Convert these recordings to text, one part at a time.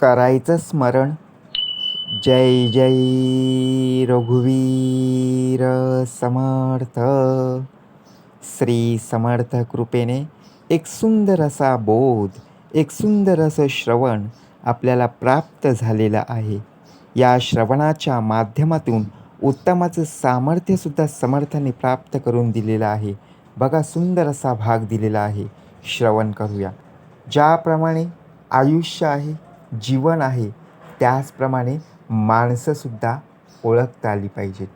करायचं स्मरण. जय जय रघुवीर समर्थ. श्री समर्थ कृपेने एक सुंदर असा बोध एक सुंदर असं श्रवण आपल्याला प्राप्त झालेलं आहे. या श्रवणाच्या माध्यमातून उत्तमाचं सामर्थ्यसुद्धा समर्थाने प्राप्त करून दिलेलं आहे. बघा सुंदर असा भाग दिलेला आहे. श्रवण करूया. ज्याप्रमाणे आयुष्य आहे जीवन आहे त्याचप्रमाणे माणसंसुद्धा ओळखता आली पाहिजेत.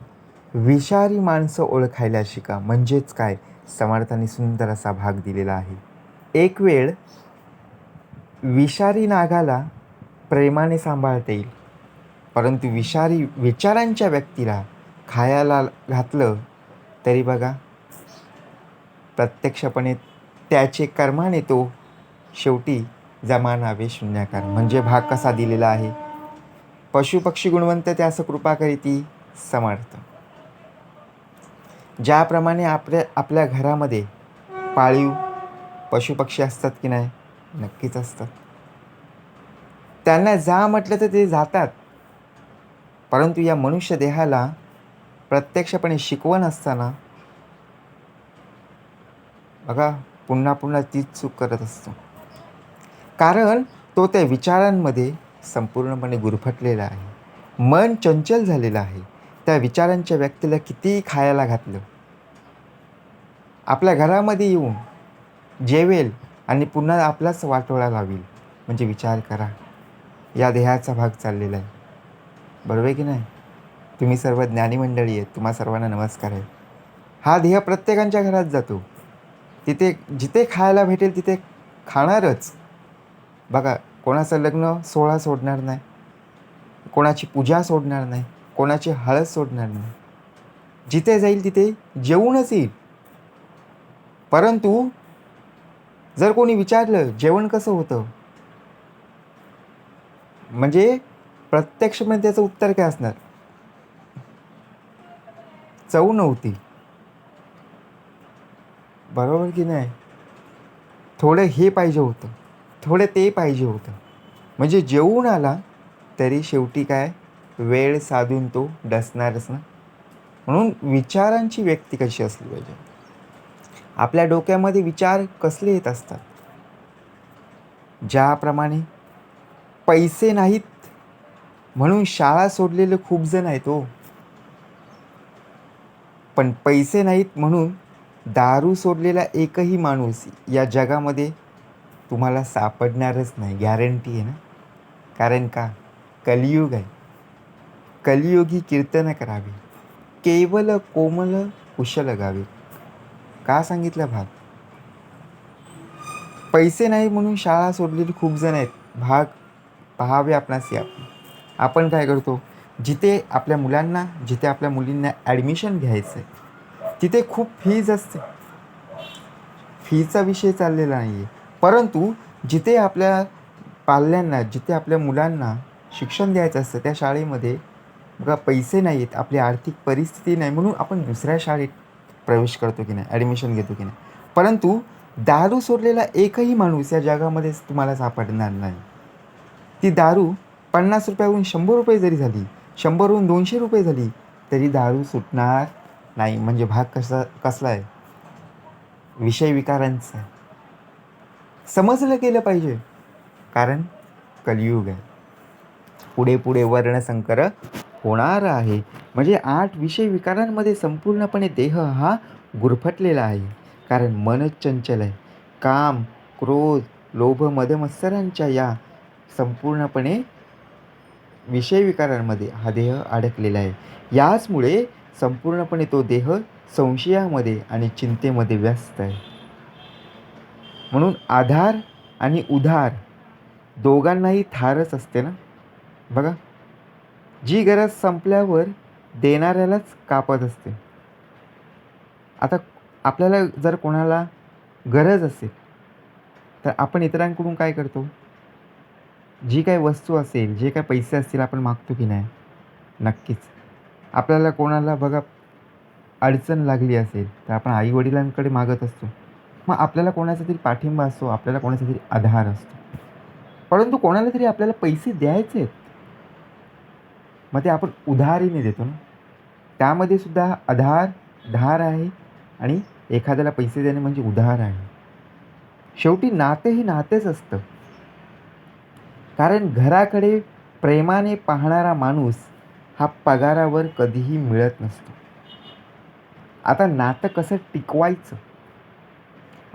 विषारी माणसं ओळखायला शिका म्हणजेच काय? समर्थाने सुंदर असा भाग दिलेला आहे. एक वेळ विषारी नागाला प्रेमाने सांभाळता येईल. परंतु विषारी विचारांच्या व्यक्तीला खायला घातलं तरी बघा प्रत्यक्षपणे त्याचे कर्माने तो शेवटी जमानावे शून्याकार. म्हणजे भाग कसा दिलेला आहे? पशुपक्षी गुणवंत त्यास कृपा करीती समर्थ. ज्याप्रमाणे आपल्या आपल्या घरामध्ये पाळीव पशुपक्षी असतात की नाही? नक्कीच असतात. त्यांना जा म्हटलं तर ते जातात. परंतु या मनुष्य देहाला प्रत्यक्षपणे शिकवण असताना बघा पुन्हा पुन्हा तीच चूक करत असतो. कारण तो त्या विचारांमध्ये संपूर्णपणे गुरफटलेला आहे. मन चंचल झालेलं आहे. त्या विचारांच्या व्यक्तीला कितीही खायला घातलं आपल्या घरामध्ये येऊन जेवेल आणि पुन्हा आपलाच वाटोळा लावेल. म्हणजे विचार करा. या देहाचा भाग चाललेला आहे. बरोबर आहे की नाही? तुम्ही सर्व ज्ञानी मंडळी आहेत. तुम्हा सर्वांना नमस्कार आहे. हा देह प्रत्येकांच्या घरात जातो. तिथे जिथे खायला भेटेल तिथे खाणारच. बघा कोणाचं लग्न सोहळा सोडणार नाही. कोणाची पूजा सोडणार नाही. कोणाची हळद सोडणार नाही. जिथे जाईल तिथे जेवूनच येईल. परंतु जर कोणी विचारलं जेवण कसं होतं? म्हणजे प्रत्यक्षमध्ये म्हणजे त्याचं उत्तर काय असणार? चव नव्हती. बरोबर की नाही? थोडं हे पाहिजे होतं. थोडं ते पाहिजे होतं. म्हणजे जेवून आला तरी शेवटी काय? वेळ साधून तो डसणारच ना. म्हणून विचारांची व्यक्ती कशी असली पाहिजे? आपल्या डोक्यामध्ये विचार कसले येत असतात? ज्याप्रमाणे पैसे नाहीत म्हणून शाळा सोडलेले खूप जण आहेत हो. पण पैसे नाहीत म्हणून दारू सोडलेला एकही माणूस या जगामध्ये तुम्हाला सापडणारच नाही गॅरंटी आहे ना. कारण का? कलियुग आहे. कलियुगी कीर्तन करावी. केवल कोमल कुशल गावे. का सांगितलं भाग पैसे नाही म्हणून शाळा सोडलेली खूप जण आहेत. भाग पहावे आपणास या. आपण काय करतो? जिथे आपल्या मुलांना जिथे आपल्या मुलींना ॲडमिशन घ्यायचं आहे तिथे खूप फीज असते. फीचा विषय चाललेला नाही आहे परंतु जिथे आपल्या पाल्यांना जिथे आपल्या मुलांना शिक्षण द्यायचं असतं त्या शाळेमध्ये बघा पैसे नाही आहेत आपली आर्थिक परिस्थिती नाही म्हणून आपण दुसऱ्या शाळेत प्रवेश करतो की नाही ॲडमिशन घेतो की नाही. परंतु दारू सोडलेला एकही माणूस या जगामध्ये तुम्हाला सापडणार नाही. ती दारू पन्नास रुपयाहून शंभर रुपये जरी झाली शंभरहून दोनशे रुपये झाली तरी दारू सुटणार नाही. म्हणजे भाग कसा कसला आहे? विषय विकारांचा आहे. समजलं गेलं पाहिजे. कारण कलियुग आहे. पुढे पुढे वर्णसंकर होणार आहे. म्हणजे आठ विषय विकारांमध्ये संपूर्णपणे देह हा गुरफटलेला आहे. कारण मनच चंचल आहे. काम क्रोध लोभ मदमत्सरांच्या या संपूर्णपणे विषय विकारांमध्ये हा देह अडकलेला आहे. याचमुळे संपूर्णपणे तो देह संशयामध्ये आणि चिंतेमध्ये व्यस्त आहे. म्हणून आधार आणि उधार दोघांनाही थारच असते ना? बघा. जी गरज संपल्यावर देणाऱ्यालाच कापत असते. आता आपल्याला जर कोणाला गरज असेल तर आपण इतरांकडून काय करतो? जी काय वस्तू असेल जे काय पैसे असतील आपण मागतो की नाही? नक्कीच. आपल्याला कोणाला बघा अडचण लागली असेल तर आपण आईवडिलांकडे मागत असतो. मग आपल्याला कोणाचा तरी पाठिंबा असतो आपल्याला कोणाचा तरी आधार असतो. परंतु कोणाला तरी आपल्याला पैसे द्यायचे आहेत. मग ते आपण उधारीने देतो ना. त्यामध्ये सुद्धा आधार धार आहे आणि एखाद्याला पैसे देणे म्हणजे उधार आहे. शेवटी नाते हे नातेच असतं. कारण घराकडे प्रेमाने पाहणारा माणूस हा पगारावर कधीही मिळत नसतो. आता नातं कसं टिकवायचं?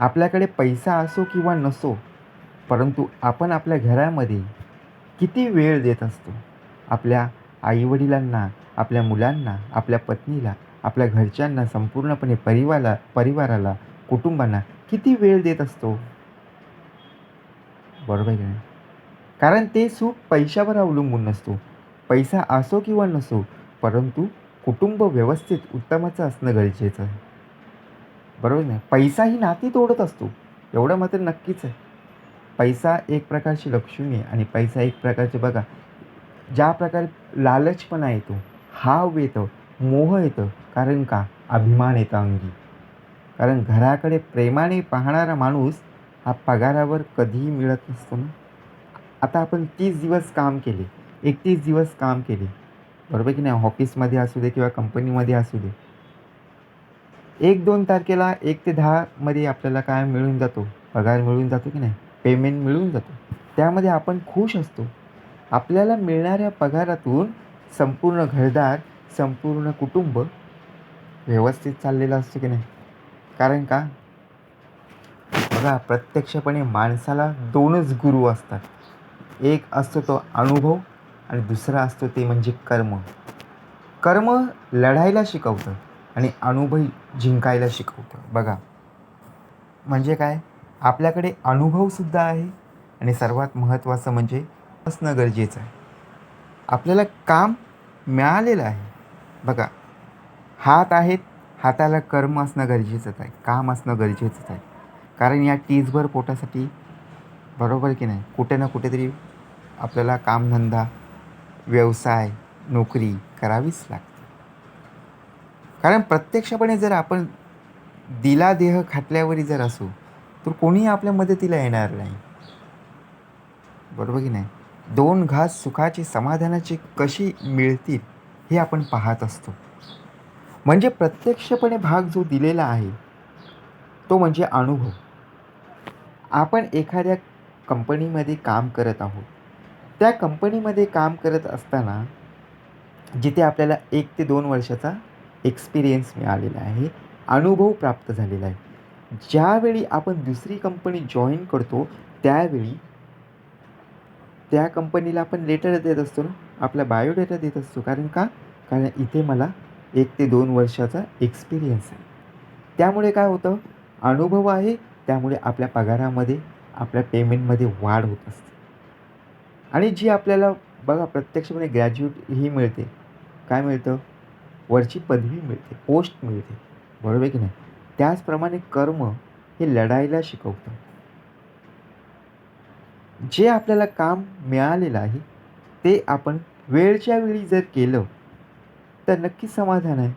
आपल्याकडे पैसा असो किंवा नसो परंतु आपण आपल्या घरामध्ये किती वेळ देत असतो? आपल्या आईवडिलांना आपल्या मुलांना आपल्या पत्नीला आपल्या घरच्यांना संपूर्णपणे परिवाला परिवाराला कुटुंबांना किती वेळ देत असतो? बरोबर आहे कारण ते सुख पैशावर अवलंबून नसतो. पैसा असो किंवा नसो परंतु कुटुंब व्यवस्थित उत्तमाचं असणं गरजेचं आहे. बरोबर नाही? पैसा ही नाती तोडत असतो. एवढं मात्र नक्कीच आहे. पैसा एक प्रकारची लक्ष्मी आहे आणि पैसा एक प्रकारचे बघा ज्या प्रकारे लालचपणा येतो हाव येतं मोह येतं कारण का? अभिमान येतं अंगी. कारण घराकडे प्रेमाने पाहणारा माणूस हा पगारावर कधीही मिळत नसतो ना. आता आपण तीस दिवस काम केले एकतीस दिवस काम केले. बरोबर की नाही? ऑफिसमध्ये असू दे किंवा कंपनीमध्ये असू दे. एक दोन तारखेला एक ते दहामध्ये आपल्याला काय मिळून जातो? पगार मिळून जातो की नाही? पेमेंट मिळून जातो. त्यामध्ये आपण खुश असतो. आपल्याला मिळणाऱ्या पगारातून संपूर्ण घरदार संपूर्ण कुटुंब व्यवस्थित चाललेलं असतं की नाही? कारण का? बघा प्रत्यक्षपणे माणसाला दोनच गुरु असतात. एक असतो तो अनुभव आणि दुसरा असतो ते म्हणजे कर्म. कर्म लढायला शिकवतं. आणि अनुभव जिंकायला शिकवतं. बघा. म्हणजे काय? आपल्याकडे अनुभवसुद्धा आहे आणि सर्वात महत्त्वाचं म्हणजे असणं गरजेचं आहे. आपल्याला काम मिळालेलं आहे. बघा. हात आहेत हाताला कर्म असणं गरजेचंच आहे. काम असणं गरजेचंच आहे. कारण या टीजभर पोटासाठी बरोबर की नाही? कुठे ना कुठेतरी आपल्याला कामधंदा व्यवसाय नोकरी करावीच लागते. कारण प्रत्यक्षपणे जर आपण दिला देह खाटल्यावरी जर असू तर कोणीही आपल्या मदतीला येणार नाही. बरोबर की नाही? दोन घास सुखाची समाधानाची कशी मिळतील हे आपण पाहत असतो. म्हणजे प्रत्यक्षपणे भाग जो दिलेला आहे तो म्हणजे अनुभव. आपण एखाद्या कंपनीमध्ये काम करत आहोत. त्या कंपनीमध्ये काम करत असताना जिथे आपल्याला एक ते दोन वर्षाचा एक्सपिरियन्स मिळालेला आहे अनुभव प्राप्त झालेला आहे. ज्यावेळी आपण दुसरी कंपनी जॉईन करतो त्यावेळी त्या कंपनीला आपण लेटर देत असतो ना आपला बायोडेटा देत असतो. कारण का? कारण इथे मला एक ते दोन वर्षाचा एक्सपिरियन्स आहे. त्यामुळे काय होतं? अनुभव आहे त्यामुळे आपल्या पगारामध्ये आपल्या पेमेंटमध्ये वाढ होत असते. आणि जी आपल्याला बघा प्रत्यक्षपणे ग्रॅज्युएट ही मिळते. काय मिळतं? वरची पदवी मिळते पोस्ट मिळते. बरोबर की नाही? त्याचप्रमाणे कर्म हे लढायला शिकवतं. जे आपल्याला काम मिळालेलं आहे ते आपण वेळच्या वेळी जर केलं तर नक्की समाधान आहे.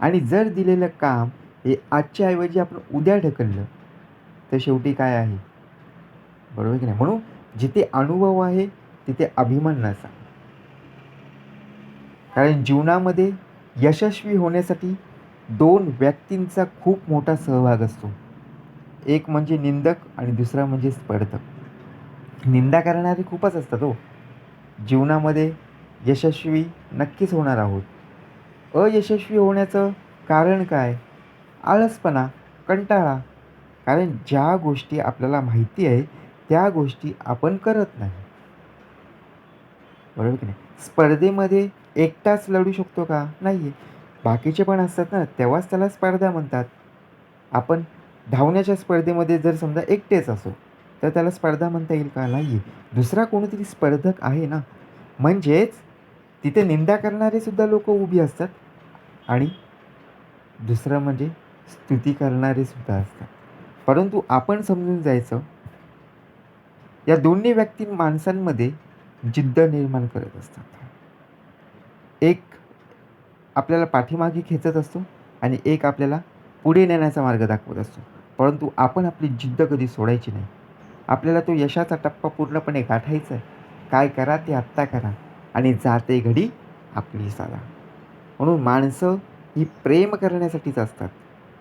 आणि जर दिलेलं काम हे आजच्या ऐवजी आपण उद्या ढकललं तर शेवटी काय आहे? बरोबर की नाही? म्हणून जिथे अनुभव आहे तिथे अभिमान नसा कारण जीवनामध्ये यशस्वी होण्यासाठी दोन व्यक्तींचा खूप मोठा सहभाग असतो. एक म्हणजे निंदक आणि दुसरा म्हणजे स्पर्धक. निंदा करणारे खूपच असतात हो. जीवनामध्ये यशस्वी नक्कीच होणार आहोत. अयशस्वी होण्याचं कारण काय? आळसपणा कंटाळा. कारण ज्या गोष्टी आपल्याला माहिती आहे त्या गोष्टी आपण करत नाही. बरोबर की नाही? स्पर्धेमध्ये एकटाच लढू शकतो का? नाही बाकीचे पण असतात ना तेव्हाच त्याला स्पर्धा म्हणतात. आपण धावण्याच्या स्पर्धेमध्ये जर समजा एकटेच असो तर त्याला स्पर्धा म्हणता येईल का? नाही दुसरा कोणीतरी स्पर्धक आहे ना. म्हणजेच तिथे निंदा करणारे सुद्धा लोक उभी असतात आणि दुसरं म्हणजे स्तुती करणारे सुद्धा असतात. परंतु आपण समजून जायचं या दोन्ही व्यक्ती माणसांमध्ये जिद्द निर्माण करत असतात. एक आपल्याला पाठीमागे खेचत असतो आणि एक आपल्याला पुढे नेण्याचा मार्ग दाखवत असतो. परंतु आपण आपली जिद्द कधी सोडायची नाही. आपल्याला तो यशाचा टप्पा पूर्णपणे गाठायचा आहे. काय करा ते आत्ता करा आणि जाते घडी आपली साधा. म्हणून माणसं ही प्रेम करण्यासाठीच असतात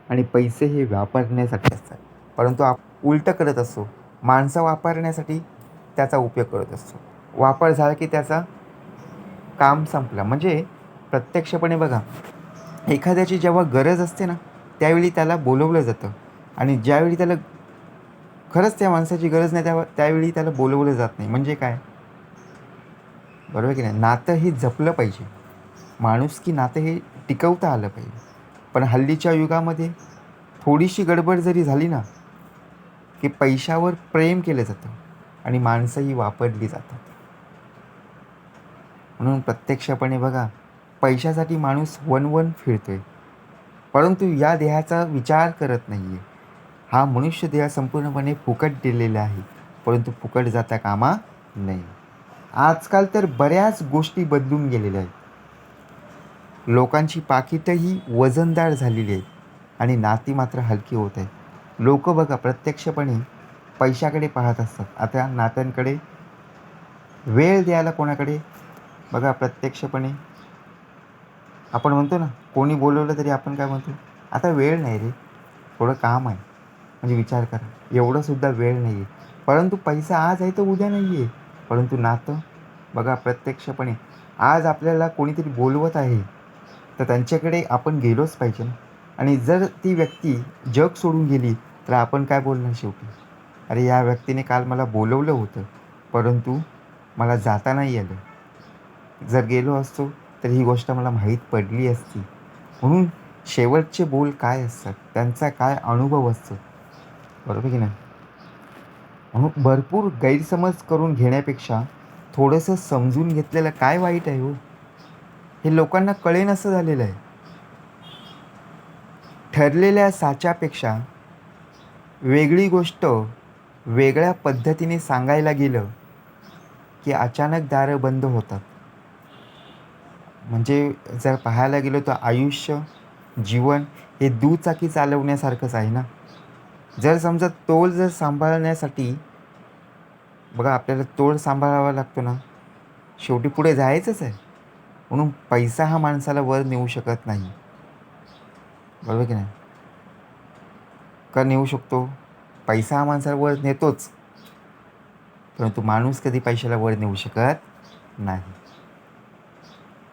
आणि पैसे हे वापरण्यासाठी असतात. परंतु आप उलटं करत असतो. माणसं वापरण्यासाठी त्याचा उपयोग करत असतो. वापर झाला की त्याचा काम संपलं. म्हणजे प्रत्यक्षपणे बघा एखाद्याची जेव्हा गरज असते ना त्यावेळी त्याला बोलवलं जातं. आणि ज्यावेळी त्याला खरंच त्या माणसाची गरज नाही त्या त्यावेळी त्याला बोलवलं जात नाही. म्हणजे काय? बरोबर की नाही? नातं हे जपलं पाहिजे. माणूस की नातं हे टिकवता आलं पाहिजे. पण हल्लीच्या युगामध्ये थोडीशी गडबड जरी झाली ना की पैशावर प्रेम केलं जातं आणि माणसंही वापरली जातात. म्हणून प्रत्यक्षपणे बघा पैशासाठी माणूस वन वन आहे परंतु या देहाचा विचार करत नाही आहे हा मनुष्य देह संपूर्णपणे फुकट दिलेला आहे परंतु फुकट जाता कामा नाही आजकाल तर बऱ्याच गोष्टी बदलून गेलेल्या आहेत. लोकांची पाकिटंही वजनदार झालेली आहेत आणि नाती मात्र हलकी होत आहेत. लोक बघा प्रत्यक्षपणे पैशाकडे पाहत असतात. आता नात्यांकडे वेळ द्यायला कोणाकडे बघा प्रत्यक्षपणे. आपण म्हणतो ना कोणी बोलवलं तरी आपण काय म्हणतो? आता वेळ नाही रे. थोडं काम आहे. म्हणजे विचार करा. एवढंसुद्धा वेळ नाही आहे परंतु पैसा आज आहे तर उद्या नाही आहे परंतु नातं बघा प्रत्यक्षपणे. आज आपल्याला कोणीतरी बोलवत आहे तर त्यांच्याकडे आपण गेलोच पाहिजे ना. आणि जर ती व्यक्ती जग सोडून गेली तर आपण काय बोलणार शेवटी? अरे या व्यक्तीने काल मला बोलवलं होतं परंतु मला जाता नाही आलं. जर गेलो असतो तर ही गोष्ट मला माहीत पडली असती. म्हणून शेवटचे बोल काय असतात? त्यांचा काय अनुभव असतो? बरोबर की नाही? म्हणून भरपूर गैरसमज करून घेण्यापेक्षा थोडंसं समजून घेतलेलं काय वाईट आहे हो? हे लोकांना कळेन असं झालेलं आहे. ठरलेल्या साच्यापेक्षा वेगळी गोष्ट वेगळ्या पद्धतीने सांगायला गेलं की अचानक दारं बंद होतात. म्हणजे जर पाहायला गेलो तर आयुष्य जीवन हे दुचाकी चालवण्यासारखंच आहे ना? जर समजा तोल जर सांभाळण्यासाठी बघा आपल्याला तोल सांभाळावा लागतो ना? शेवटी पुढे जायचंच आहे. म्हणून पैसा हा माणसाला वर नेऊ शकत नाही. बरोबर की नाही? का नेऊ शकतो? पैसा हा माणसाला वर नेतोच. परंतु माणूस कधी पैशाला वर नेऊ शकत नाही.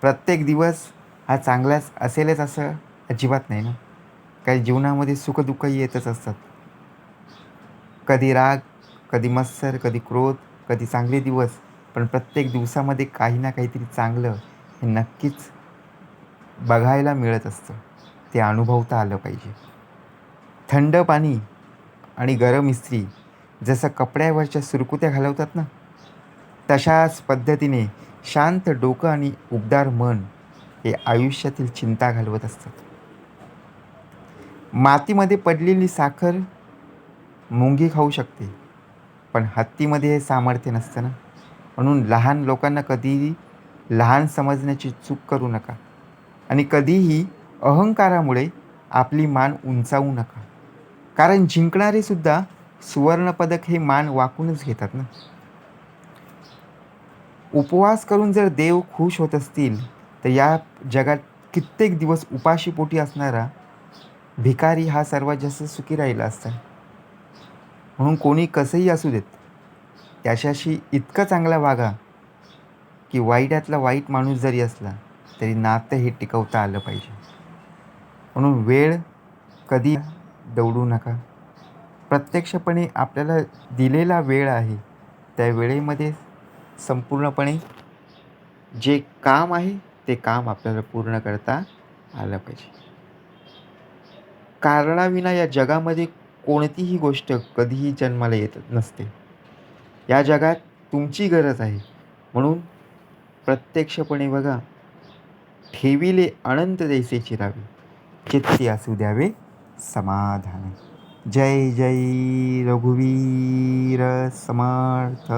प्रत्येक दिवस हा चांगलाच असेलच असं अजिबात नाही ना. काही जीवनामध्ये सुखदुःखही येतच असतात. कधी राग कधी मत्सर कधी क्रोध कधी चांगले दिवस पण प्रत्येक दिवसामध्ये काही ना काहीतरी चांगलं हे नक्कीच बघायला मिळत असतं. ते अनुभवता आलं पाहिजे. थंड पाणी आणि गरम इस्त्री जसं कपड्यावरच्या सुरकुत्या घालवतात ना तशाच पद्धतीने शांत डोकं आणि उबदार मन हे आयुष्यातील चिंता घालवत असतात. मातीमध्ये पडलेली साखर मुंगी खाऊ शकते पण हत्तीमध्ये हे सामर्थ्य नसतं ना? म्हणून लहान लोकांना कधीही लहान समजण्याची चूक करू नका आणि कधीही अहंकारामुळे आपली मान उंचावू नका. कारण जिंकणारेसुद्धा सुवर्णपदक हे मान वाकूनच घेतात ना? उपवास करून जर देव खुश होत असतील तर या जगात कित्येक दिवस उपाशीपोटी असणारा भिकारी हा सर्वात जास्त सुखी राहिला असता. म्हणून कोणी कसंही असू देत त्याच्याशी इतकं चांगला वागा की वाईटातला वाईट माणूस जरी असला तरी नातं हे टिकवता आलं पाहिजे. म्हणून वेळ कधी दौडू नका. प्रत्यक्षपणे आपल्याला दिलेला वेळ आहे त्या वेळेमध्ये संपूर्णपणे जे काम आहे ते काम आपल्याला पूर्ण करता आलं पाहिजे. कारणाविना या जगामध्ये कोणतीही गोष्ट कधीही जन्माला येत नसते. या जगात तुमची गरज आहे. म्हणून प्रत्यक्षपणे बघा ठेविले अनंत जैसे चिरावे चित्ती असू द्यावे? समाधान. जय जय रघुवीर समर्थ.